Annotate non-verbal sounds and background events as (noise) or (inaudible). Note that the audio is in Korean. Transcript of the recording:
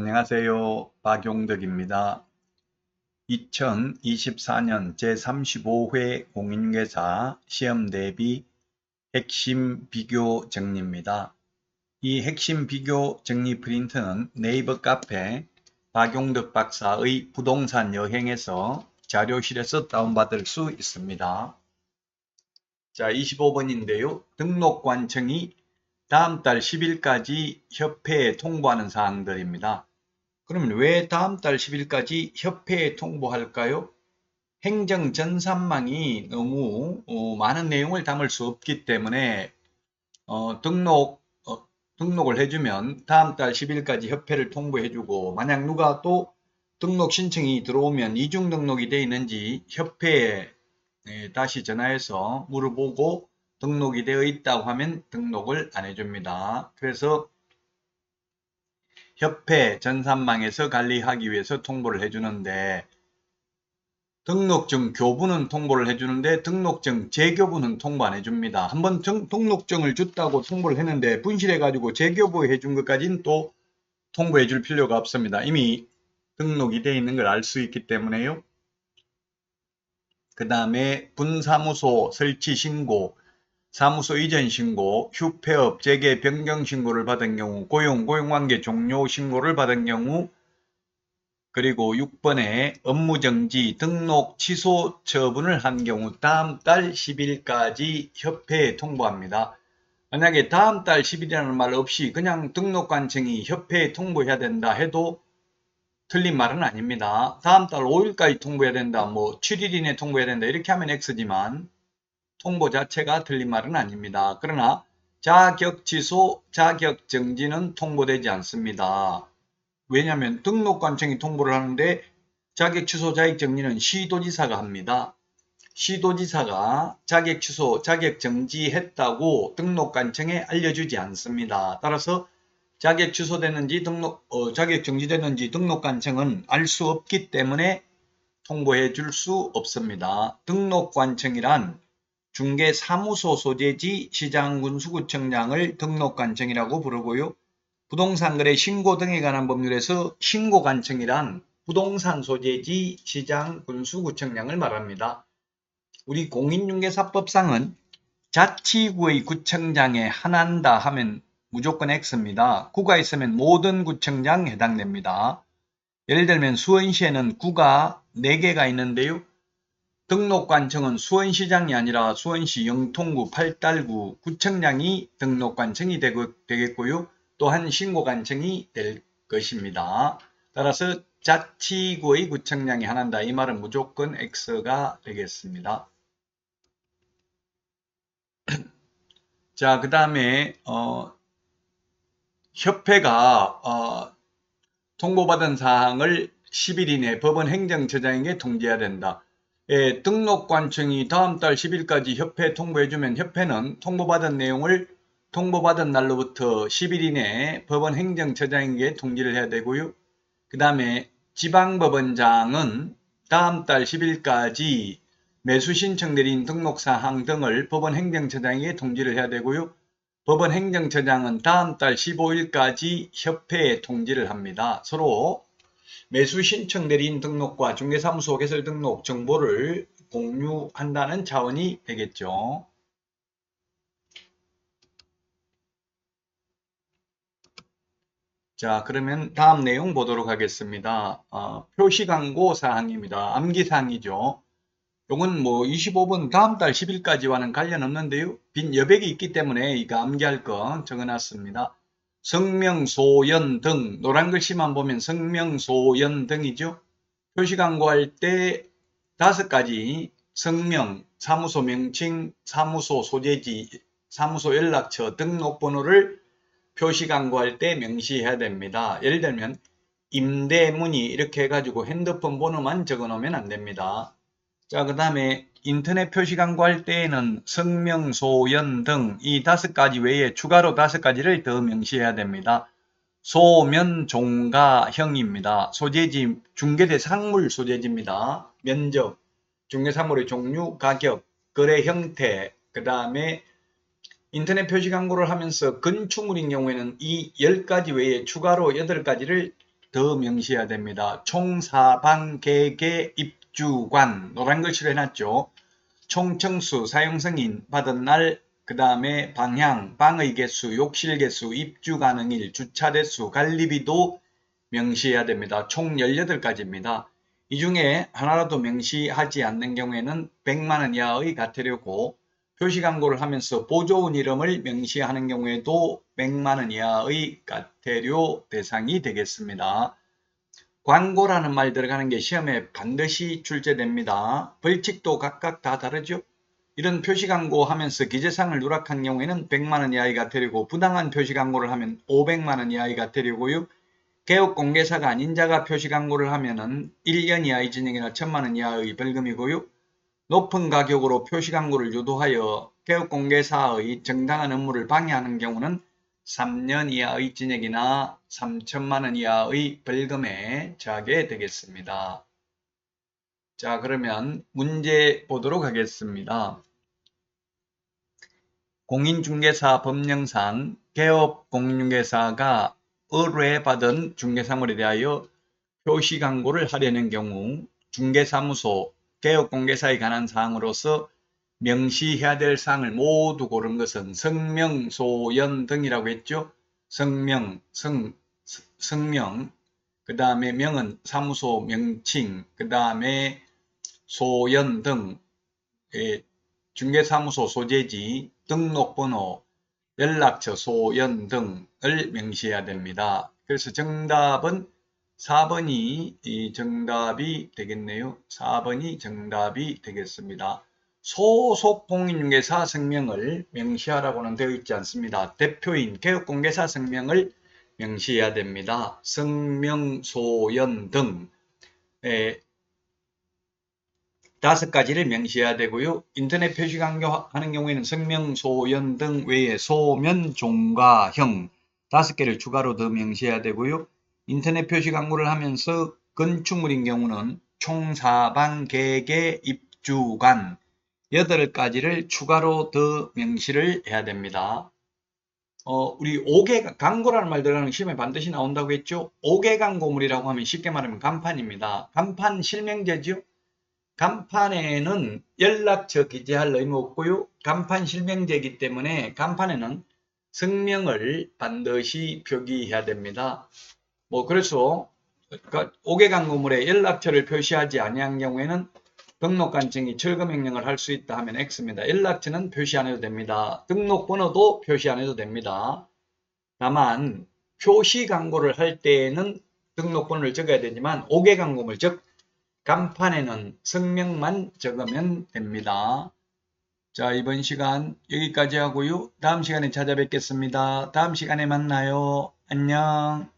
안녕하세요. 박용덕입니다. 2024년 제35회 공인중개사 시험 대비 핵심 비교 정리입니다. 이 핵심 비교 정리 프린트는 네이버 카페 박용덕 박사의 부동산 여행에서 자료실에서 다운받을 수 있습니다. 자, 25번인데요. 등록관청이 다음 달 10일까지 협회에 통보하는 사항들입니다. 그러면 왜 다음 달 10일까지 협회에 통보할까요? 행정 전산망이 너무 어, 많은 내용을 담을 수 없기 때문에 어, 등록 어, 등록을 해주면 다음 달 10일까지 협회를 통보해주고 만약 누가 또 등록 신청이 들어오면 이중 등록이 되어 있는지 협회에 네, 다시 전화해서 물어보고 등록이 되어 있다고 하면 등록을 안 해줍니다. 그래서 협회 전산망에서 관리하기 위해서 통보를 해주는데 등록증 교부는 통보를 해주는데 등록증 재교부는 통보 안 해줍니다. 한번 등록증을 줬다고 통보를 했는데 분실해가지고 재교부 해 준 것까지는 또 통보해 줄 필요가 없습니다. 이미 등록이 되어 있는 걸 알 수 있기 때문에요. 그 다음에 분사무소 설치 신고, 사무소 이전 신고, 휴폐업, 재개 변경 신고를 받은 경우, 고용, 고용관계 종료 신고를 받은 경우, 그리고 6번에 업무정지, 등록 취소 처분을 한 경우 다음 달 10일까지 협회에 통보합니다. 만약에 다음 달 10일이라는 말 없이 그냥 등록관 청이 협회에 통보해야 된다 해도 틀린 말은 아닙니다. 다음 달 5일까지 통보해야 된다, 뭐 7일 이내 통보해야 된다 이렇게 하면 X지만 통보 자체가 틀린 말은 아닙니다. 그러나 자격 취소, 자격 정지는 통보되지 않습니다. 왜냐하면 등록관청이 통보를 하는데 자격 취소, 자격 정지는 시도지사가 합니다. 시도지사가 자격 취소, 자격 정지했다고 등록관청에 알려주지 않습니다. 따라서 자격 취소됐는지 등록, 어, 자격 정지됐는지 등록관청은 알 수 없기 때문에 통보해 줄 수 없습니다. 등록관청이란 중개사무소 소재지 시장군수구청장을 등록관청이라고 부르고요. 부동산거래 신고 등에 관한 법률에서 신고관청이란 부동산 소재지 시장군수구청장을 말합니다. 우리 공인중개사법상은 자치구의 구청장에 한한다 하면 무조건 X입니다. 구가 있으면 모든 구청장 해당됩니다. 예를 들면 수원시에는 구가 4개가 있는데요. 등록관청은 수원시장이 아니라 수원시 영통구, 팔달구 구청장이 등록관청이 되겠고요. 또한 신고관청이 될 것입니다. 따라서 자치구의 구청장이 하나다. 이 말은 무조건 X가 되겠습니다. (clears throat) 자, 그 다음에 어, 협회가 어, 통보받은 사항을 10일 이내 법원 행정처장에게 통지해야 된다. 예, 등록관청이 다음 달 10일까지 협회에 통보해주면 협회는 통보받은 내용을 통보받은 날로부터 10일 이내에 법원 행정처장에게 통지를 해야 되고요. 그 다음에 지방법원장은 다음 달 10일까지 매수 신청 내린 등록사항 등을 법원 행정처장에게 통지를 해야 되고요. 법원 행정처장은 다음 달 15일까지 협회에 통지를 합니다. 서로 매수 신청 내린 등록과 중개사무소 개설 등록 정보를 공유한다는 차원이 되겠죠. 자, 그러면 다음 내용 보도록 하겠습니다. 어, 표시 광고 사항입니다. 암기 사항이죠. 요건 뭐 25분 다음 달 10일까지와는 관련 없는데요. 빈 여백이 있기 때문에 이거 암기할 거 적어놨습니다. 성명, 소연 등 노란 글씨만 보면 성명, 소연 등이죠. 표시 광고할 때 다섯 가지 성명, 사무소 명칭, 사무소 소재지, 사무소 연락처 등록번호를 표시 광고할 때 명시해야 됩니다. 예를 들면 임대문의 이렇게 해가지고 핸드폰 번호만 적어 놓으면 안 됩니다. 자, 그 다음에 인터넷 표시 광고할 때에는 성명, 소 연 등 이 다섯 가지 외에 추가로 다섯 가지를 더 명시해야 됩니다. 소면 종가형입니다. 소재지 중개대 상물 소재지입니다. 면적, 중개사물의 종류, 가격, 거래 형태, 그 다음에 인터넷 표시 광고를 하면서 건축물인 경우에는 이 10가지 외에 추가로 8가지를 더 명시해야 됩니다. 총사방 개개 입 주관 노란 글씨로 해놨죠. 총청수 사용승인 받은 날 그 다음에 방향, 방의 개수, 욕실 개수, 입주 가능일, 주차 대수, 관리비도 명시해야 됩니다. 총 18가지입니다. 이 중에 하나라도 명시하지 않는 경우에는 100만원 이하의 과태료고 표시 광고를 하면서 보조원 이름을 명시하는 경우에도 100만원 이하의 과태료 대상이 되겠습니다. 광고라는 말 들어가는 게 시험에 반드시 출제됩니다. 벌칙도 각각 다 다르죠. 이런 표시 광고 하면서 기재사항을 누락한 경우에는 100만원 이하의 과태료고 부당한 표시 광고를 하면 500만원 이하의 과태료고요. 개업 공개사가 아닌 자가 표시 광고를 하면은 1년 이하의 징역이나 1000만원 이하의 벌금이고요. 높은 가격으로 표시 광고를 유도하여 개업 공개사의 정당한 업무를 방해하는 경우는 3년 이하의 징역이나 3천만 원 이하의 벌금에 처하게 되겠습니다. 자 그러면 문제 보도록 하겠습니다. 공인중개사 법령상 개업 공인중개사가 의뢰받은 중개사물에 대하여 표시 광고를 하려는 경우 중개사무소 개업 공개사에 관한 사항으로서 명시해야 될 사항을 모두 고른 것은 성명, 소연 등이라고 했죠. 성명, 성, 성명, 그 다음에 명은 사무소 명칭, 그 다음에 소연 등, 예, 중개사무소 소재지, 등록번호, 연락처, 소연 등을 명시해야 됩니다. 그래서 정답은 4번이 이 정답이 되겠네요. 4번이 정답이 되겠습니다. 소속 공인중개사 성명을 명시하라고는 되어 있지 않습니다. 대표인 개업공개사 성명을 명시해야 됩니다. 성명, 소연 등 에, 다섯 가지를 명시해야 되고요. 인터넷 표시 강요하는 경우에는 성명, 소연 등 외에 소면, 종과 형 다섯 개를 추가로 더 명시해야 되고요. 인터넷 표시 광고를 하면서 건축물인 경우는 총사방, 개개, 입주관 여덟 가지를 추가로 더 명시를 해야 됩니다. 어, 우리 5개 광고라는 말 들어가는 시험에 반드시 나온다고 했죠. 5개 광고물이라고 하면 쉽게 말하면 간판입니다. 간판 실명제죠. 간판에는 연락처 기재할 의무 없고요. 간판 실명제이기 때문에 간판에는 성명을 반드시 표기해야 됩니다. 뭐 그래서 5개 광고물에 연락처를 표시하지 아니한 경우에는 등록관청이 철거명령을 할 수 있다 하면 X입니다. 연락처는 표시 안 해도 됩니다. 등록번호도 표시 안 해도 됩니다. 다만 표시 광고를 할 때에는 등록번호를 적어야 되지만 5개 광고물 즉 간판에는 성명만 적으면 됩니다. 자 이번 시간 여기까지 하고요. 다음 시간에 찾아뵙겠습니다. 다음 시간에 만나요. 안녕